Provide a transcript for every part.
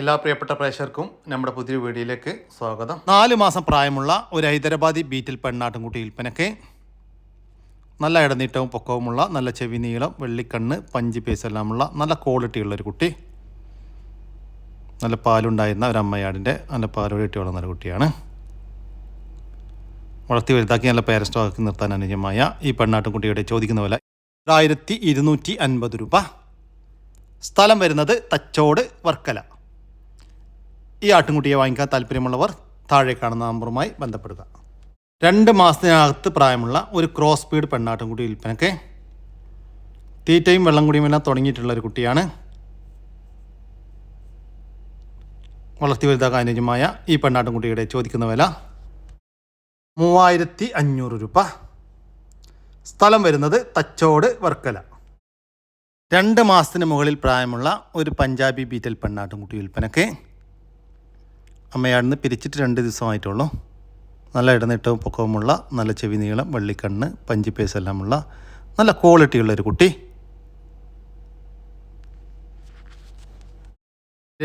എല്ലാ പ്രിയപ്പെട്ട പ്രേക്ഷകർക്കും നമ്മുടെ പുതിയ വീഡിയോയിലേക്ക് സ്വാഗതം. നാല് മാസം പ്രായമുള്ള ഒരു ഹൈദരാബാദി ബീറ്റിൽ പെണ്ണാട്ടുംകുട്ടി വിൽപ്പനയ്ക്ക് നല്ല ഇടനീട്ടവും പൊക്കവുമുള്ള നല്ല ചെവി നീളം വെള്ളിക്കണ്ണ് പഞ്ചി പീസ് എല്ലാമുള്ള നല്ല ക്വാളിറ്റിയുള്ള ഒരു കുട്ടി. നല്ല പാലുണ്ടായിരുന്ന ഒരു അമ്മയാടിന്റെ നല്ല പാലോടിയിട്ട് വളർന്ന ഒരു കുട്ടിയാണ്. വളർത്തി വലുതാക്കി നല്ല പേരസ്റ്റോക്കി നിർത്താൻ അനുയോജ്യമായ ഈ പെണ്ണാട്ടുംകുട്ടിയുടെ ചോദിക്കുന്ന പോലെ ആയിരത്തി ഇരുന്നൂറ്റി അൻപത് രൂപ. സ്ഥലം വരുന്നത് തച്ചോട് വർക്കല. ഈ ആട്ടിൻകുട്ടിയെ വാങ്ങിക്കാൻ താല്പര്യമുള്ളവർ താഴെ കാണുന്ന നമ്പറുമായി ബന്ധപ്പെടുക. രണ്ട് മാസത്തിനകത്ത് പ്രായമുള്ള ഒരു ക്രോസ് സ്പീഡ് പെണ്ണാട്ടിൻകുട്ടി വിൽപ്പനക്ക് തീറ്റയും വെള്ളം കുടിയും എല്ലാം തുടങ്ങിയിട്ടുള്ള ഒരു കുട്ടിയാണ് വളർത്തി വലുതാക്കാൻ അനുയോജ്യമായ ഈ പെണ്ണാട്ടിൻകുട്ടിയുടെ ചോദിക്കുന്ന വില മൂവായിരത്തി അഞ്ഞൂറ് രൂപ. സ്ഥലം വരുന്നത് തച്ചോട് വർക്കല. രണ്ട് മാസത്തിന് മുകളിൽ പ്രായമുള്ള ഒരു പഞ്ചാബി ബീറ്റൽ പെണ്ണാട്ടുംകുട്ടി വിൽപ്പനയ്ക്ക് അമ്മയാടിന്ന് പിരിച്ചിട്ട് രണ്ട് ദിവസമായിട്ടുള്ളൂ. നല്ല ഇടനീട്ടവും പൊക്കവുമുള്ള നല്ല ചെവി നീളം വെള്ളിക്കണ്ണ് പഞ്ചിപ്പേസ് എല്ലാമുള്ള നല്ല ക്വാളിറ്റിയുള്ള ഒരു കുട്ടി.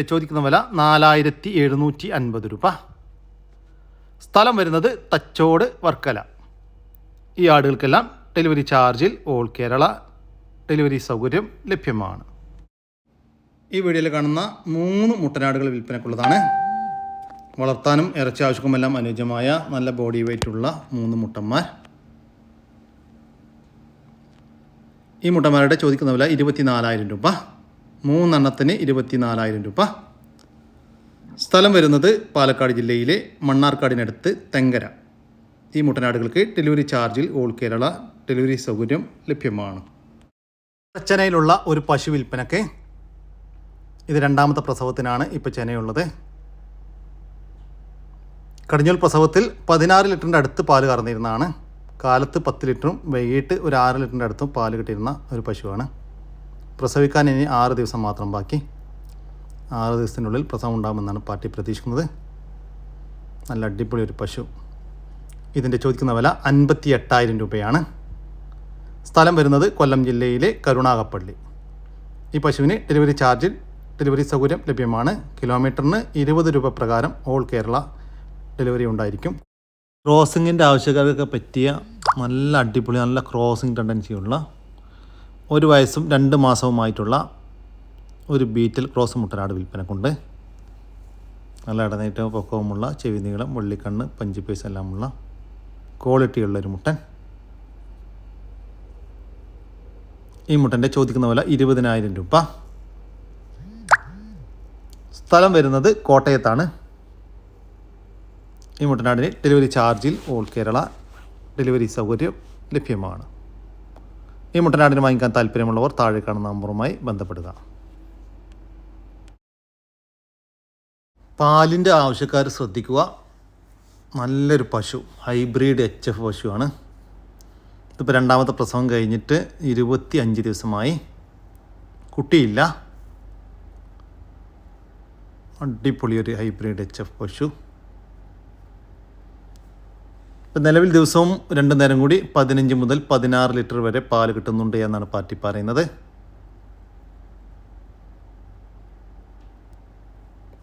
ചോദിക്കുന്ന വില നാലായിരത്തി എഴുന്നൂറ്റി അൻപത് രൂപ. സ്ഥലം വരുന്നത് തച്ചോട് വർക്കല. ഈ ആടുകൾക്കെല്ലാം ഡെലിവറി ചാർജിൽ ഓൾ കേരള ഡെലിവറി സൗകര്യം ലഭ്യമാണ്. ഈ വീഡിയോയിൽ കാണുന്ന മൂന്ന് മുട്ടനാടുകൾ വിൽപ്പനക്കുള്ളതാണ് വളർത്താനും ഇറച്ചി ആവശ്യക്കുമെല്ലാം അനുയോജ്യമായ നല്ല ബോഡി വെയിറ്റ് ഉള്ള മൂന്ന് മുട്ടന്മാർ. ഈ മുട്ടന്മാരുടെ ചോദിക്കുന്ന വില ഇരുപത്തിനാലായിരം രൂപ. മൂന്നെണ്ണത്തിന് ഇരുപത്തിനാലായിരം രൂപ. സ്ഥലം വരുന്നത് പാലക്കാട് ജില്ലയിലെ മണ്ണാർക്കാടിനടുത്ത് തെങ്കര. ഈ മുട്ടനാടുകൾക്ക് ഡെലിവറി ചാർജിൽ ഓൾ കേരള ഡെലിവറി സൗകര്യം ലഭ്യമാണ്. ചെന്നൈയിലുള്ള ഒരു പശു വിൽപ്പനക്ക് ഇത് രണ്ടാമത്തെ പ്രസവത്തിനാണ് ഇപ്പോൾ ചെന്നൈയുള്ളത് കടിഞ്ഞൂൽ പ്രസവത്തിൽ പതിനാറ് ലിറ്ററിന്റെ അടുത്ത് പാൽ കറന്നിരുന്നതാണ്. കാലത്ത് പത്ത് ലിറ്ററും വൈകിട്ട് ഒരു ആറ് ലിറ്ററിന്റെ അടുത്തും പാൽ കിട്ടിയിരുന്ന ഒരു പശുവാണ്. പ്രസവിക്കാൻ ഇനി ആറ് ദിവസം മാത്രം ബാക്കി. ആറ് ദിവസത്തിനുള്ളിൽ പ്രസവം ഉണ്ടാകുമെന്നാണ് പാർട്ടി പ്രതീക്ഷിക്കുന്നത്. നല്ല അടിപൊളി ഒരു പശു. ഇതിന്റെ ചോദിക്കുന്ന വില അൻപത്തി എട്ടായിരം രൂപയാണ്. സ്ഥലം വരുന്നത് കൊല്ലം ജില്ലയിലെ കരുണാകപ്പള്ളി. ഈ പശുവിന് ഡെലിവറി ചാർജിൽ ഡെലിവറി സൗകര്യം ലഭ്യമാണ്. കിലോമീറ്ററിന് ഇരുപത് രൂപ പ്രകാരം ഓൾ കേരള ഡെലിവറി ഉണ്ടായിരിക്കും. ക്രോസിങ്ങിന്റെ ആവശ്യക്കാർക്കൊക്കെ പറ്റിയ നല്ല അടിപൊളി നല്ല ക്രോസിങ് ടെൻഡൻസിയുള്ള ഒരു വയസ്സും രണ്ട് മാസവുമായിട്ടുള്ള ഒരു ബീറ്റിൽ ക്രോസ് മുട്ടനാട് വിൽപ്പനക്കുണ്ട്. നല്ല ഇടനേറ്റവും പൊക്കവുമുള്ള ചെവി നീളം വെള്ളിക്കണ്ണ് പഞ്ച് പൈസ എല്ലാമുള്ള ക്വാളിറ്റിയുള്ള ഒരു മുട്ടൻ. ഈ മുട്ടന്റെ ചോദിക്കുന്ന വില ഇരുപതിനായിരം രൂപ. സ്ഥലം വരുന്നത് കോട്ടയത്താണ്. ഈ മുട്ടനാടിന് ഡെലിവറി ചാർജിൽ ഓൾ കേരള ഡെലിവറി സൗകര്യം ലഭ്യമാണ്. ഈ മുട്ടനാടിന് വാങ്ങിക്കാൻ താല്പര്യമുള്ളവർ താഴെ കാണുന്ന നമ്പറുമായി ബന്ധപ്പെടുക. പാലിന്റെ ആവശ്യക്കാർ ശ്രദ്ധിക്കുക. നല്ലൊരു പശു ഹൈബ്രിഡ് എച്ച് എഫ് പശുവാണ്. ഇതിപ്പോൾ രണ്ടാമത്തെ പ്രസവം കഴിഞ്ഞിട്ട് ഇരുപത്തി അഞ്ച് ദിവസമായി. കുട്ടിയില്ല. അടിപൊളി ഒരു ഹൈബ്രിഡ് എച്ച് എഫ് പശു. ഇപ്പം നിലവിൽ ദിവസവും രണ്ട് നേരം കൂടി പതിനഞ്ച് മുതൽ പതിനാറ് ലിറ്റർ വരെ പാൽ കിട്ടുന്നുണ്ട് എന്നാണ് പാർട്ടി പറയുന്നത്.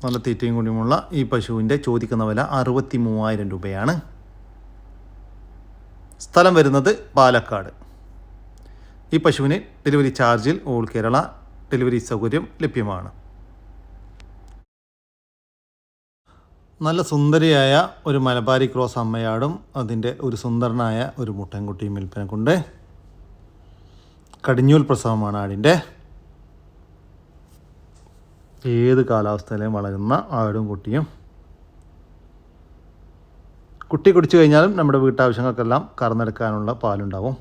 നല്ല തീറ്റയും കൂടിയുമുള്ള ഈ പശുവിന്റെ ചോദിക്കുന്ന വില അറുപത്തി മൂവായിരം രൂപയാണ്. സ്ഥലം വരുന്നത് പാലക്കാട്. ഈ പശുവിന് ഡെലിവറി ചാർജിൽ ഓൾ കേരള ഡെലിവറി സൗകര്യം ലഭ്യമാണ്. നല്ല സുന്ദരിയായ ഒരു മലബാരി ക്രോസ് അമ്മയാടും അതിന്റെ ഒരു സുന്ദരനായ ഒരു മുട്ടൻകുട്ടിയും വിൽപ്പന കൊണ്ട് കടിഞ്ഞൂൽ പ്രസവമാണ് ആടിന്റെ. ഏത് കാലാവസ്ഥയിലും വളരുന്ന ആടും കുട്ടിയും. കുട്ടി കുടിച്ചു കഴിഞ്ഞാലും നമ്മുടെ വീട്ടാവശ്യങ്ങൾക്കെല്ലാം കറന്നെടുക്കാനുള്ള പാലുണ്ടാവും.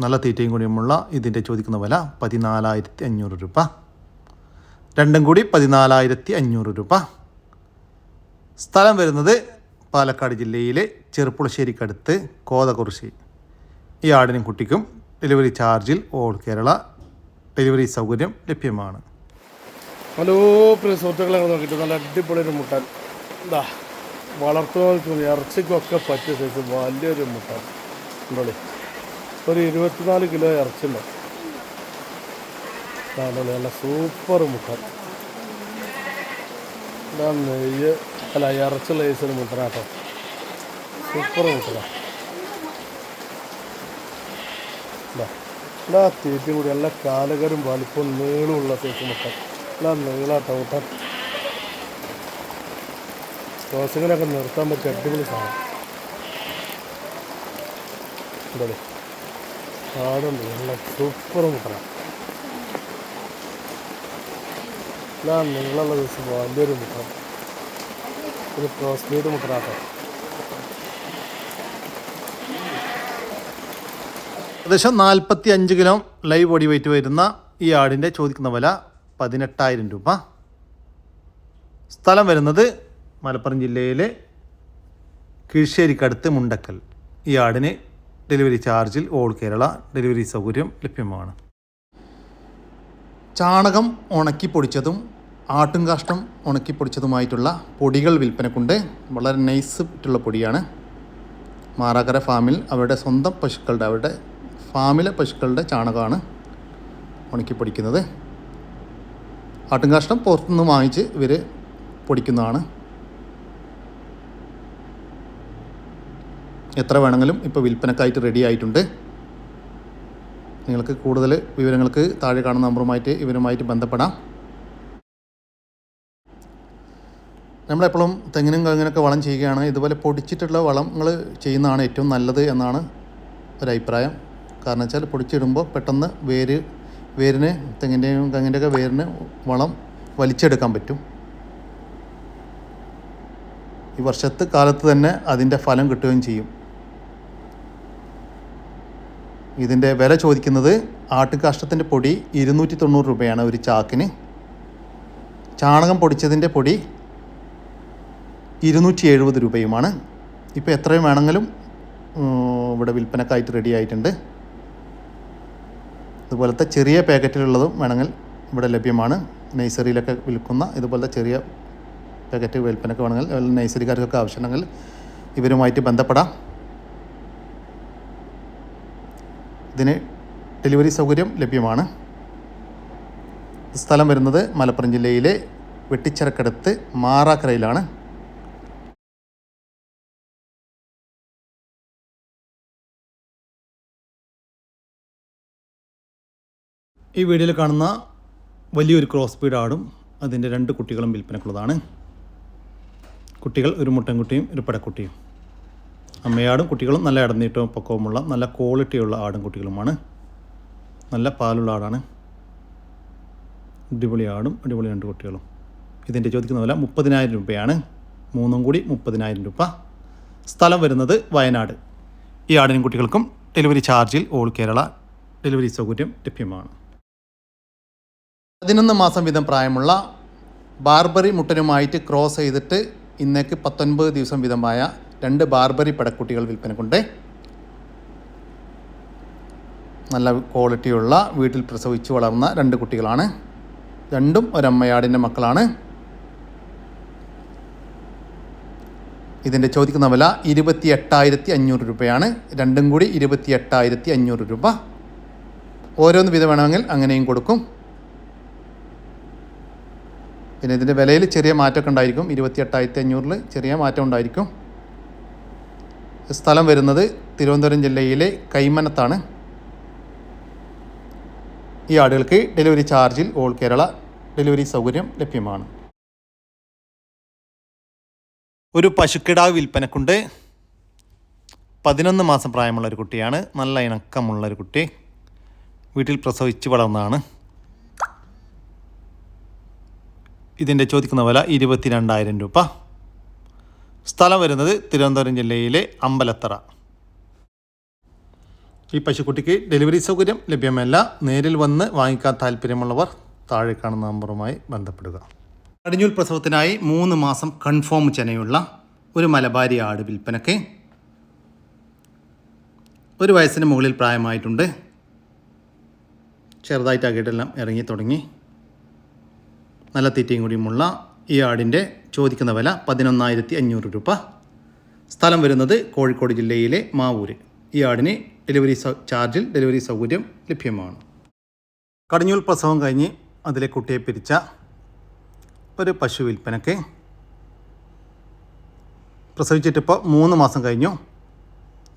നല്ല തീറ്റയും കൂടിയുമുള്ള ഇതിന്റെ ചോദിക്കുന്ന വില പതിനാലായിരത്തി അഞ്ഞൂറ് രൂപ. രണ്ടും കൂടി പതിനാലായിരത്തി അഞ്ഞൂറ് രൂപ. സ്ഥലം വരുന്നത് പാലക്കാട് ജില്ലയിലെ ചെറുപ്പുളശ്ശേരിക്കടുത്ത് കോതകുറിശി ഈ ആടിനും കുട്ടിക്കും ഡെലിവറി ചാർജിൽ ഓൾ കേരള ഡെലിവറി സൗകര്യം ലഭ്യമാണ്. ഹലോ പ്രിയ സുഹൃത്തുക്കളെ നോക്കിയിട്ട് നല്ല അടിപൊളി ഒരു മുട്ടൻ. എന്താ വളർത്തുന്നവർക്കും ഇറച്ചിക്കൊക്കെ പറ്റിയ സൈസ് വലിയൊരു മുട്ടൻ. ഒരു ഇരുപത്തിനാല് കിലോ ഇറച്ചിണ്ടാവും ഇതാണ് നല്ല സൂപ്പർ മുട്ടൻ ഇതാ നെയ്യ് അല്ല ഇറച്ചുള്ള ഏസിന് മുട്ടനാട്ടോ സൂപ്പർ മുട്ടനാ ഇതാ. ഇതാ തീറ്റയും കൂടി നല്ല കാലകരും വലിപ്പം നീളമുള്ള തേക്ക് മുട്ടൻ ഇതാ നീളാട്ടോ മുട്ടൻ ക്രോസിങ്ങിനൊക്കെ നിർത്താൻ പറ്റിയ അടിപൊളി സാധനം. എന്താ കാടുണ്ട് നല്ല സൂപ്പർ മുട്ടനാണ് ഇതാ നിങ്ങളുള്ള ദിവസം വലിയൊരു മുട്ടം ഒരു ക്രോസ് മുട്ടനാട്ടോ ഏകദേശം നാൽപ്പത്തി അഞ്ച് കിലോ ലൈവ് ബോഡി വെയിറ്റ് വരുന്ന ഈ ആടിന്റെ ചോദിക്കുന്ന വില പതിനെട്ടായിരം രൂപ. സ്ഥലം വരുന്നത് മലപ്പുറം ജില്ലയിലെ കീഴ്ശ്ശേരിക്കടുത്ത് മുണ്ടക്കൽ. ഈ ആടിന് ഡെലിവറി ചാർജിൽ ഓൾ കേരള ഡെലിവറി സൗകര്യം ലഭ്യമാണ്. ചാണകം ഉണക്കി പൊടിച്ചതും ആട്ടുംകാഷ്ടം കാഷ്ടം ഉണക്കിപ്പൊടിച്ചതുമായിട്ടുള്ള പൊടികൾ വിൽപ്പനക്കുണ്ട്. വളരെ നൈസ് ആയിട്ടുള്ള പൊടിയാണ്. മാറാക്കര ഫാമിൽ അവരുടെ സ്വന്തം പശുക്കളുടെ അവരുടെ ഫാമിലെ പശുക്കളുടെ ചാണകമാണ് ഉണക്കിപ്പൊടിക്കുന്നത് ആട്ടും കാഷ്ടം പുറത്തുനിന്ന് വാങ്ങിച്ച് ഇവർ പൊടിക്കുന്നതാണ്. എത്ര വേണമെങ്കിലും ഇപ്പോൾ വിൽപ്പനക്കായിട്ട് റെഡി ആയിട്ടുണ്ട്. നിങ്ങൾക്ക് കൂടുതൽ വിവരങ്ങൾക്ക് താഴെ കാണുന്ന നമ്പറുമായിട്ട് ഇവരുമായിട്ട് ബന്ധപ്പെടാം. നമ്മളെപ്പോഴും തെങ്ങിനും കങ്ങിനൊക്കെ വളം ചെയ്യുകയാണ് ഇതുപോലെ പൊടിച്ചിട്ടുള്ള വളങ്ങൾ ചെയ്യുന്നതാണ് ഏറ്റവും നല്ലത് എന്നാണ് ഒരഭിപ്രായം കാരണം വെച്ചാൽ പൊടിച്ചിടുമ്പോൾ പെട്ടെന്ന് വേര് വേരിന് തെങ്ങിന്റെയും കങ്ങിന്റെയൊക്കെ വേരിന് വളം വലിച്ചെടുക്കാൻ പറ്റും. ഈ വർഷത്ത് കാലത്ത് തന്നെ അതിന്റെ ഫലം കിട്ടുകയും ചെയ്യും. ഇതിന്റെ വില ചോദിക്കുന്നത് ആട്ടുകാഷ്ടത്തിന്റെ പൊടി ഇരുന്നൂറ്റി തൊണ്ണൂറ് രൂപയാണ് ഒരു ചാക്കിന്. ചാണകം പൊടിച്ചതിന്റെ പൊടി ഇരുന്നൂറ്റി എഴുപത് രൂപയുമാണ്. ഇപ്പോൾ എത്രയും വേണമെങ്കിലും ഇവിടെ വിൽപ്പനക്കായിട്ട് റെഡി ആയിട്ടുണ്ട്. ഇതുപോലത്തെ ചെറിയ പാക്കറ്റിലുള്ളതും വേണമെങ്കിൽ ഇവിടെ ലഭ്യമാണ്. നഴ്സറിയിലൊക്കെ വിൽക്കുന്ന ഇതുപോലത്തെ ചെറിയ പാക്കറ്റ് വിൽപ്പനക്ക് വേണമെങ്കിൽ അതുപോലെ നഴ്സറിക്കാർക്കൊക്കെ ആവശ്യമുണ്ടെങ്കിൽ ഇവരുമായിട്ട് ബന്ധപ്പെടാം. ഇതിന് ഡെലിവറി സൗകര്യം ലഭ്യമാണ്. സ്ഥലം വരുന്നത് മലപ്പുറം ജില്ലയിലെ വെട്ടിച്ചിറക്കടുത്ത് മാറാക്കരയിലാണ്. ഈ വീഡിയോയിൽ കാണുന്ന വലിയൊരു ക്രോസ് ബീഡ് ആടും അതിന്റെ രണ്ട് കുട്ടികളും വിൽപ്പനക്കുള്ളതാണ്. കുട്ടികൾ ഒരു മുട്ടൻകുട്ടിയും ഒരു പടക്കുട്ടിയും. അമ്മയാടും കുട്ടികളും നല്ല ഇടനീട്ടവും പൊക്കവുമുള്ള നല്ല ക്വാളിറ്റിയുള്ള ആടും കുട്ടികളുമാണ്. നല്ല പാലുള്ള ആടാണ്. അടിപൊളി ആടും അടിപൊളി രണ്ട് കുട്ടികളും. ഇതിന്റെ ചോദിക്കുന്ന വില മുപ്പതിനായിരം രൂപയാണ്. മൂന്നും കൂടി മുപ്പതിനായിരം രൂപ. സ്ഥലം വരുന്നത് വയനാട്. ഈ ആടിനും കുട്ടികൾക്കും ഡെലിവറി ചാർജിൽ ഓൾ കേരള ഡെലിവറി സൗകര്യം ലഭ്യമാണ്. പതിനൊന്ന് മാസം വീതം പ്രായമുള്ള ബാർബറി മുട്ടനുമായിട്ട് ക്രോസ് ചെയ്തിട്ട് ഇന്നേക്ക് പത്തൊൻപത് ദിവസം വീതമായ രണ്ട് ബാർബറി പടക്കുട്ടികൾ വിൽപ്പനക്കുണ്ട്. നല്ല ക്വാളിറ്റിയുള്ള വീട്ടിൽ പ്രസവിച്ച് വളർന്ന രണ്ട് കുട്ടികളാണ്. രണ്ടും ഒരമ്മയാടിന്റെ മക്കളാണ്. ഇതിന്റെ ചോദിക്കുന്ന വില ഇരുപത്തി എട്ടായിരത്തി അഞ്ഞൂറ് രൂപയാണ്. രണ്ടും കൂടി ഇരുപത്തി എട്ടായിരത്തി അഞ്ഞൂറ് രൂപ. ഓരോന്ന് വീതം വേണമെങ്കിൽ അങ്ങനെയും കൊടുക്കും. പിന്നെ ഇതിന്റെ വിലയിൽ ചെറിയ മാറ്റമൊക്കെ ഉണ്ടായിരിക്കും. ഇരുപത്തി എട്ടായിരത്തി അഞ്ഞൂറിൽ ചെറിയ മാറ്റം ഉണ്ടായിരിക്കും. സ്ഥലം വരുന്നത് തിരുവനന്തപുരം ജില്ലയിലെ കൈമനത്താണ്. ഈ ആടുകൾക്ക് ഡെലിവറി ചാർജിൽ ഓൾ കേരള ഡെലിവറി സൗകര്യം ലഭ്യമാണ്. ഒരു പശുക്കിടാവ് വിൽപ്പനക്കുണ്ട്. പതിനൊന്ന് മാസം പ്രായമുള്ള ഒരു കുട്ടിയാണ്. നല്ല ഇണക്കമുള്ള ഒരു കുട്ടി. വീട്ടിൽ പ്രസവിച്ച് വളർന്നതാണ്. ഇതിന്റെ ചോദിക്കുന്ന വില ഇരുപത്തി രണ്ടായിരം രൂപ. സ്ഥലം വരുന്നത് തിരുവനന്തപുരം ജില്ലയിലെ അമ്പലത്തറ. ഈ പശുക്കുട്ടിക്ക് ഡെലിവറി സൗകര്യം ലഭ്യമല്ല. നേരിൽ വന്ന് വാങ്ങിക്കാൻ താല്പര്യമുള്ളവർ താഴെ കാണുന്ന നമ്പറുമായി ബന്ധപ്പെടുക. കടിഞ്ഞൂൽ പ്രസവത്തിനായി മൂന്ന് മാസം കൺഫേം ചെനയുള്ള ഒരു മലബാരി ആട് വിൽപ്പനയ്ക്ക് ഒരു വയസ്സിന് മുകളിൽ പ്രായമായിട്ടുണ്ട്. ചെറുതായിട്ട് അകിടെല്ലാം ഇറങ്ങി തുടങ്ങി. നല്ല തീറ്റയും കൂടിയുമുള്ള ഈ ആടിന്റെ ചോദിക്കുന്ന വില പതിനൊന്നായിരത്തി അഞ്ഞൂറ് രൂപ. സ്ഥലം വരുന്നത് കോഴിക്കോട് ജില്ലയിലെ മാവൂര്. ഈ ആടിന് ഡെലിവറി ചാർജിൽ ഡെലിവറി സൗകര്യം ലഭ്യമാണ്. കടിഞ്ഞൂൽ പ്രസവം കഴിഞ്ഞ് അതിലെ കുട്ടിയെ പിരിച്ച ഒരു പശു വിൽപ്പനക്ക് പ്രസവിച്ചിട്ടിപ്പോൾ മൂന്ന് മാസം കഴിഞ്ഞു.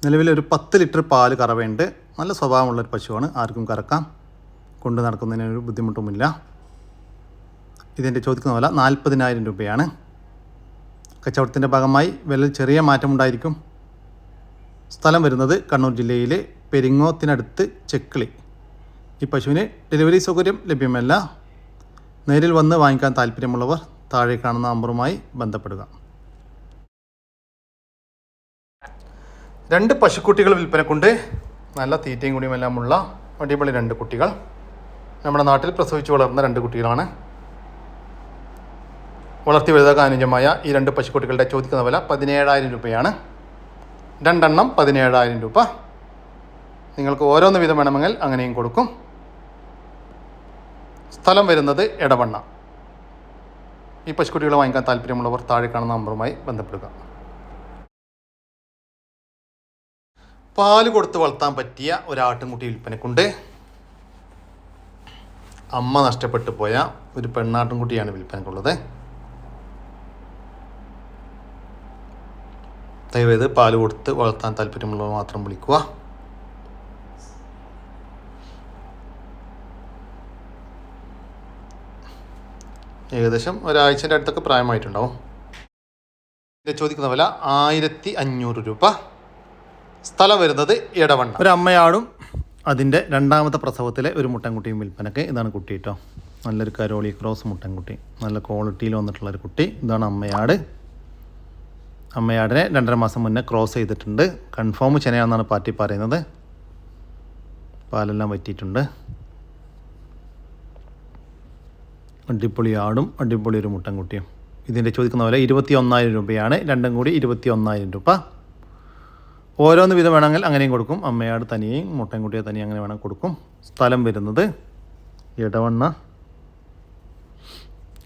നിലവിൽ ഒരു പത്ത് ലിറ്റർ പാൽ കറവയുണ്ട് നല്ല സ്വഭാവമുള്ളൊരു പശുവാണ്. ആർക്കും കറക്കാം. കൊണ്ടു നടക്കുന്നതിന് ഒരു ബുദ്ധിമുട്ടുമില്ല. ഇതിന്റെ ചോദിക്കുന്ന വില നാൽപ്പതിനായിരം രൂപയാണ്. കച്ചവടത്തിന്റെ ഭാഗമായി വില ചെറിയ മാറ്റമുണ്ടായിരിക്കും. സ്ഥലം വരുന്നത് കണ്ണൂർ ജില്ലയിലെ പെരിങ്ങോത്തിനടുത്ത് ചെക്കിളി. ഈ പശുവിന് ഡെലിവറി സൗകര്യം ലഭ്യമല്ല. നേരിൽ വന്ന് വാങ്ങിക്കാൻ താല്പര്യമുള്ളവർ താഴെ കാണുന്ന നമ്പറുമായി ബന്ധപ്പെടുക. രണ്ട് പശുക്കുട്ടികൾ വിൽപ്പനക്കുണ്ട്. നല്ല തീറ്റയും കുടിയുമെല്ലാമുള്ള അടിപൊളി രണ്ട് കുട്ടികൾ. നമ്മുടെ നാട്ടിൽ പ്രസവിച്ചു വളർന്ന രണ്ട് കുട്ടികളാണ്. വളർത്തി വലുതാക്കാൻ ഈ രണ്ട് പശുക്കുട്ടികളുടെ ചോദിക്കുന്ന വില പതിനേഴായിരം രൂപയാണ്. രണ്ടെണ്ണം പതിനേഴായിരം രൂപ. നിങ്ങൾക്ക് ഓരോന്ന് വീതം വേണമെങ്കിൽ അങ്ങനെയും കൊടുക്കും. സ്ഥലം വരുന്നത് എടവണ്ണ. ഈ പശുക്കുട്ടികൾ വാങ്ങിക്കാൻ താല്പര്യമുള്ളവർ താഴെ കാണുന്ന നമ്പറുമായി ബന്ധപ്പെടുക. പാൽ കൊടുത്ത് വളർത്താൻ പറ്റിയ ഒരാട്ടിൻകുട്ടി വിൽപ്പനക്കുണ്ട്. അമ്മ നഷ്ടപ്പെട്ടു പോയ ഒരു പെണ്ണാട്ടിൻകുട്ടിയാണ് വിൽപ്പനക്കുള്ളത്. ദയവേത് പാൽ കൊടുത്ത് വളർത്താൻ താല്പര്യമുള്ളവർ മാത്രം വിളിക്കുക. ഏകദേശം ഒരാഴ്ചന്റെ അടുത്തൊക്കെ പ്രായമായിട്ടുണ്ടാവും. ചോദിക്കുന്ന വില ആയിരത്തി അഞ്ഞൂറ് രൂപ. സ്ഥലം വരുന്നത് ഇടവണ്ണ ഒരു അമ്മയാടും അതിന്റെ രണ്ടാമത്തെ പ്രസവത്തിലെ ഒരു മുട്ടൻകുട്ടിയും വിൽപ്പനക്ക്. ഇതാണ് കുട്ടി കേട്ടോ നല്ലൊരു കരോളി ക്രോസ് മുട്ടൻകുട്ടി. നല്ല ക്വാളിറ്റിയിൽ വന്നിട്ടുള്ളൊരു കുട്ടി. ഇതാണ് അമ്മയാട്. അമ്മയാടിനെ രണ്ടര മാസം മുന്നേ ക്രോസ് ചെയ്തിട്ടുണ്ട്. കൺഫേം ചെനയാണെന്നാണ് പാർട്ടി പറയുന്നത്. പാലെല്ലാം വറ്റിയിട്ടുണ്ട്. അടിപൊളി ആടും അടിപൊളി ഒരു മുട്ടൻകുട്ടിയും. ഇതിന്റെ ചോദിക്കുന്ന പോലെ ഇരുപത്തി ഒന്നായിരം രൂപയാണ്. രണ്ടും കൂടി ഇരുപത്തി ഒന്നായിരം രൂപ. ഓരോന്ന് വിധം വേണമെങ്കിൽ അങ്ങനെയും കൊടുക്കും. അമ്മയാട് തനിയെയും മുട്ടൻകുട്ടിയെ തനിയെ അങ്ങനെ വേണം കൊടുക്കും. സ്ഥലം വരുന്നത് ഇടവണ്ണ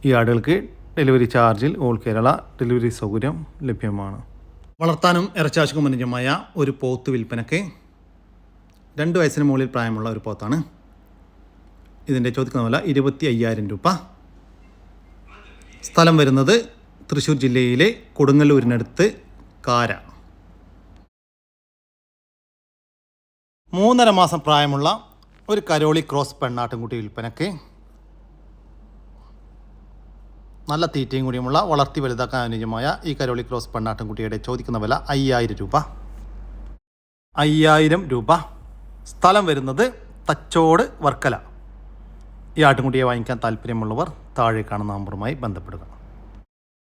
ഈ ആടുകൾക്ക് ഡെലിവറി ചാർജിൽ ഓൾ കേരള ഡെലിവറി സൗകര്യം ലഭ്യമാണ്. വളർത്താനും ഇറച്ചാശുക്കും അനുജമായ ഒരു പോത്ത് വിൽപ്പനയ്ക്ക് രണ്ട് വയസ്സിന് മുകളിൽ പ്രായമുള്ള ഒരു പോത്താണ്. ഇതിന്റെ ചോദിക്കുന്ന വില ഇരുപത്തി അയ്യായിരം രൂപ. സ്ഥലം വരുന്നത് തൃശ്ശൂർ ജില്ലയിലെ കൊടുങ്ങല്ലൂരിനടുത്ത് കാര. മൂന്നര മാസം പ്രായമുള്ള ഒരു കരോളി ക്രോസ് പെണ്ണാട്ടിൻകുട്ടി വിൽപ്പനയ്ക്ക് നല്ല തീറ്റയും കൂടിയുമുള്ള വളർത്തി വലുതാക്കാൻ അനുയോജ്യമായ ഈ കരോളി ക്രോസ് പെണ്ണാട്ടൻകുട്ടിയുടെ ചോദിക്കുന്ന വില അയ്യായിരം രൂപ. അയ്യായിരം രൂപ. സ്ഥലം വരുന്നത് തച്ചോട് വർക്കല. ഈ ആട്ടുംകുട്ടിയെ വാങ്ങിക്കാൻ താല്പര്യമുള്ളവർ താഴെ കാണുന്ന നമ്പറുമായി ബന്ധപ്പെടുക.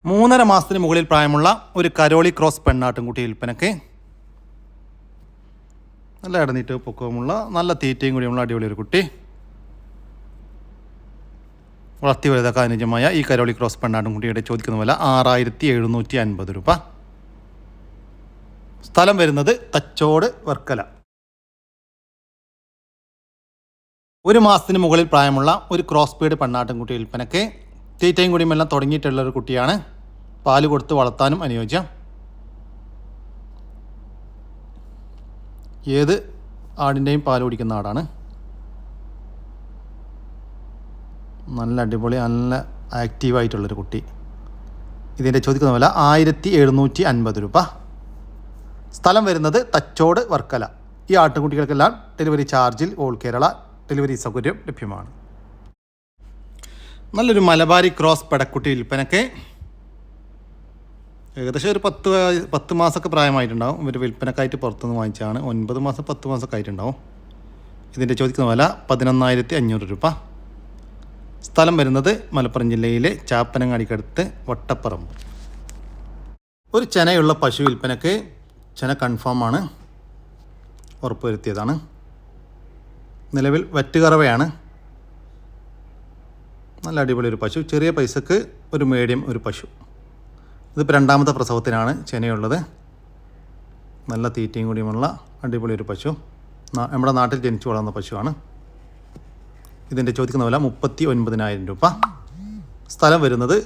മൂന്നര മാസത്തിന് മുകളിൽ പ്രായമുള്ള ഒരു കരോളി ക്രോസ് പെണ്ണാട്ടുംകുട്ടി വിൽപ്പനയ്ക്ക് നല്ല ഇടനീറ്റ് പൊക്കവുമുള്ള നല്ല തീറ്റയും കൂടിയുമുള്ള അടിപൊളി ഒരു കുട്ടി. വളർത്തി വലുതാക്കാൻ അനുജമായ ഈ കരോളി ക്രോസ് പെണ്ണാട്ടുംകുട്ടിയുടെ ചോദിക്കുന്ന വില ആറായിരത്തി എഴുന്നൂറ്റി അൻപത് രൂപ. സ്ഥലം വരുന്നത് തച്ചോട് വർക്കല. ഒരു മാസത്തിന് മുകളിൽ പ്രായമുള്ള ഒരു ക്രോസ് ബീഡ് പെണ്ണാട്ടുംകുട്ടി വിൽപ്പനയ്ക്ക് തീറ്റയും കുടിയുമെല്ലാം തുടങ്ങിയിട്ടുള്ള ഒരു കുട്ടിയാണ് പാൽ കൊടുത്ത് വളർത്താനും അനുയോജ്യം. ഏത് ആടിന്റെയും പാൽ കുടിക്കുന്ന ആടാണ്? നല്ല അടിപൊളി നല്ല ആക്റ്റീവായിട്ടുള്ളൊരു കുട്ടി. ഇതിന്റെ ചോദിക്കുന്ന വില ആയിരത്തി എഴുന്നൂറ്റി അൻപത് രൂപ. സ്ഥലം വരുന്നത് തച്ചോട് വർക്കല. ഈ ആട്ടുകുട്ടികൾക്കെല്ലാം ഡെലിവറി ചാർജിൽ ഓൾ കേരള ഡെലിവറി സൗകര്യം ലഭ്യമാണ്. നല്ലൊരു മലബാരി ക്രോസ് പെടക്കുട്ടി വിൽപ്പനയ്ക്ക് ഏകദേശം ഒരു പത്ത് പത്ത് മാസമൊക്കെ പ്രായമായിട്ടുണ്ടാവും. ഇവർ വിൽപ്പനക്കായിട്ട് പുറത്തുനിന്ന് വാങ്ങിച്ചാണ് ഒൻപത് മാസം പത്ത് മാസമൊക്കെ ആയിട്ടുണ്ടാവും. ഇതിന്റെ ചോദിക്കുന്ന വില പതിനൊന്നായിരത്തി അഞ്ഞൂറ് രൂപ. സ്ഥലം വരുന്നത് മലപ്പുറം ജില്ലയിലെ ചാപ്പനങ്ങാടിക്കടുത്ത് വട്ടപ്പറമ്പ്. ഒരു ചെനയുള്ള പശു വിൽപ്പനക്ക് ചെന കൺഫേം ആണ്. ഉറപ്പുവരുത്തിയതാണ്. നിലവിൽ വറ്റുകറവയാണ്. നല്ല അടിപൊളി ഒരു പശു. ചെറിയ പൈസക്ക് ഒരു മീഡിയം ഒരു പശു. ഇതിപ്പോൾ രണ്ടാമത്തെ പ്രസവത്തിനാണ് ചെനയുള്ളത്. നല്ല തീറ്റയും കൂടിയുമുള്ള അടിപൊളി ഒരു പശു. നമ്മുടെ നാട്ടിൽ ജനിച്ചു വളർന്ന പശുവാണ്. ഇതിന്റെ ചോദിക്കുന്ന വില മുപ്പത്തി ഒൻപതിനായിരം രൂപ. സ്ഥലം വരുന്നത്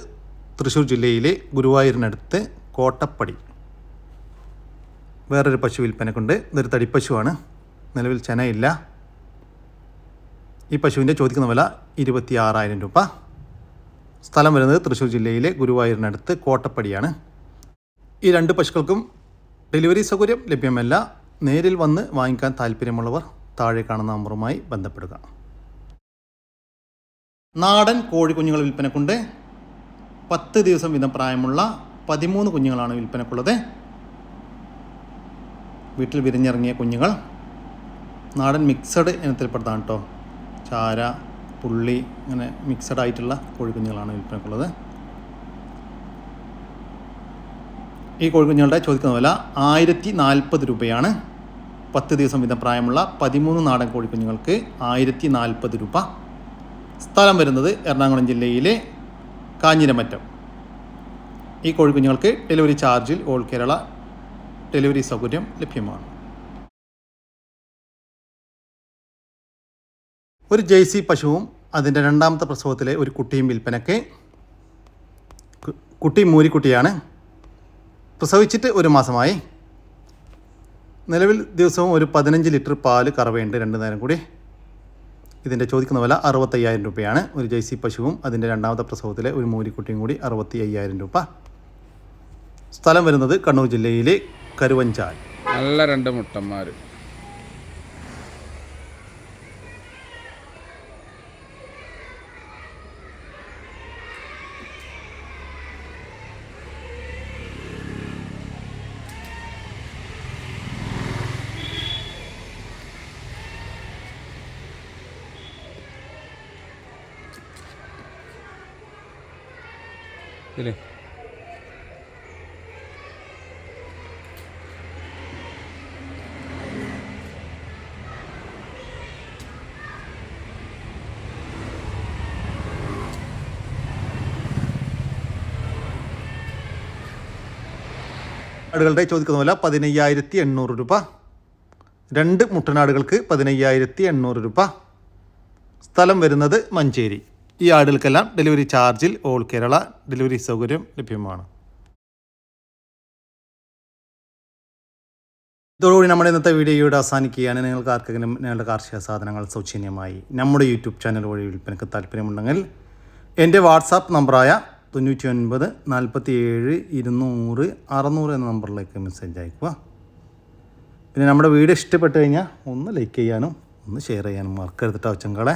തൃശ്ശൂർ ജില്ലയിലെ ഗുരുവായൂരിനടുത്ത് കോട്ടപ്പടി. വേറൊരു പശു വിൽപ്പനക്കുണ്ട്. ഇതൊരു തടിപ്പശുവാണ് നിലവിൽ ചെനയില്ല. ഈ പശുവിന്റെ ചോദിക്കുന്ന വില ഇരുപത്തി ആറായിരം രൂപ. സ്ഥലം വരുന്നത് തൃശ്ശൂർ ജില്ലയിലെ ഗുരുവായൂരിനടുത്ത് കോട്ടപ്പടിയാണ്. ഈ രണ്ട് പശുക്കൾക്കും ഡെലിവറി സൗകര്യം ലഭ്യമല്ല. നേരിൽ വന്ന് വാങ്ങിക്കാൻ താല്പര്യമുള്ളവർ താഴെ കാണുന്ന നമ്പറുമായി ബന്ധപ്പെടുക. നാടൻ കോഴിക്കുഞ്ഞുങ്ങൾ വിൽപ്പനക്കുണ്ട്. പത്ത് ദിവസം വീതം പ്രായമുള്ള പതിമൂന്ന് കുഞ്ഞുങ്ങളാണ് വിൽപ്പനക്കുള്ളത്. വീട്ടിൽ വിരിഞ്ഞിറങ്ങിയ കുഞ്ഞുങ്ങൾ. നാടൻ മിക്സഡ് ഇനത്തിൽപ്പെടുത്താണ് കേട്ടോ ചാര പുള്ളി അങ്ങനെ മിക്സഡ് ആയിട്ടുള്ള കോഴിക്കുഞ്ഞുങ്ങളാണ് വിൽപ്പനക്കുള്ളത്. ഈ കോഴിക്കുഞ്ഞുങ്ങളുടെ ചോദിക്കുന്ന വില ആയിരത്തി നാൽപ്പത് രൂപയാണ്. പത്ത് ദിവസം വീതം പ്രായമുള്ള പതിമൂന്ന് നാടൻ കോഴിക്കുഞ്ഞുങ്ങൾക്ക് ആയിരത്തി നാൽപ്പത് രൂപ. സ്ഥലം വരുന്നത് എറണാകുളം ജില്ലയിലെ കാഞ്ഞിരമറ്റം. ഈ കോഴിക്കുഞ്ഞുങ്ങൾക്ക് ഡെലിവറി ചാർജിൽ ഓൾ കേരള ഡെലിവറി സൗകര്യം ലഭ്യമാണ്. ഒരു ജേഴ്സി പശുവും അതിന്റെ രണ്ടാമത്തെ പ്രസവത്തിലെ ഒരു കുട്ടിയും വിൽപ്പനയ്ക്ക് കുട്ടി മൂരിക്കുട്ടിയാണ്. പ്രസവിച്ചിട്ട് ഒരു മാസമായി. നിലവിൽ ദിവസവും ഒരു പതിനഞ്ച് ലിറ്റർ പാൽ കറവയുണ്ട് രണ്ട് നേരം കൂടി ഇതിന്റെ ചോദിക്കുന്ന വില അറുപത്തയ്യായിരം രൂപയാണ്. ഒരു ജേഴ്സി പശുവും അതിന്റെ രണ്ടാമത്തെ പ്രസവത്തിലെ ഒരു മൂരിക്കുട്ടിയും കൂടി അറുപത്തി അയ്യായിരം രൂപ. സ്ഥലം വരുന്നത് കണ്ണൂർ ജില്ലയിലെ കരുവഞ്ചാൽ. നല്ല രണ്ട് മുട്ടന്മാർ ഇല്ലേ? ആടുകളുടെ ചോദിക്കുന്ന പതിനയ്യായിരത്തി എണ്ണൂറ് രൂപ. രണ്ട് മുട്ടനാടുകൾക്ക് പതിനയ്യായിരത്തി എണ്ണൂറ് രൂപ. സ്ഥലം വരുന്നത് മഞ്ചേരി. ഈ ആടുകൾക്കെല്ലാം ഡെലിവറി ചാർജിൽ ഓൾ കേരള ഡെലിവറി സൗകര്യം ലഭ്യമാണ്. ഇതോടുകൂടി നമ്മുടെ ഇന്നത്തെ വീഡിയോയുടെ അവസാനിക്കുകയാണ്. നിങ്ങൾക്ക് ആർക്കെങ്കിലും നിങ്ങളുടെ കാർഷിക സാധനങ്ങൾ സൗജന്യമായി നമ്മുടെ യൂട്യൂബ് ചാനൽ വഴി വിൽപ്പനക്ക് താല്പര്യമുണ്ടെങ്കിൽ എന്റെ വാട്സാപ്പ് നമ്പറായ തൊണ്ണൂറ്റി ഒൻപത് നാൽപ്പത്തി ഏഴ് ഇരുന്നൂറ് അറുന്നൂറ് എന്ന നമ്പറിലേക്ക് മെസ്സേജ് അയക്കുക പിന്നെ നമ്മുടെ വീഡിയോ ഇഷ്ടപ്പെട്ട് കഴിഞ്ഞാൽ ഒന്ന് ലൈക്ക് ചെയ്യാനും ഒന്ന് ഷെയർ ചെയ്യാനും മറക്കരുത് കേട്ടോ ചങ്കളെ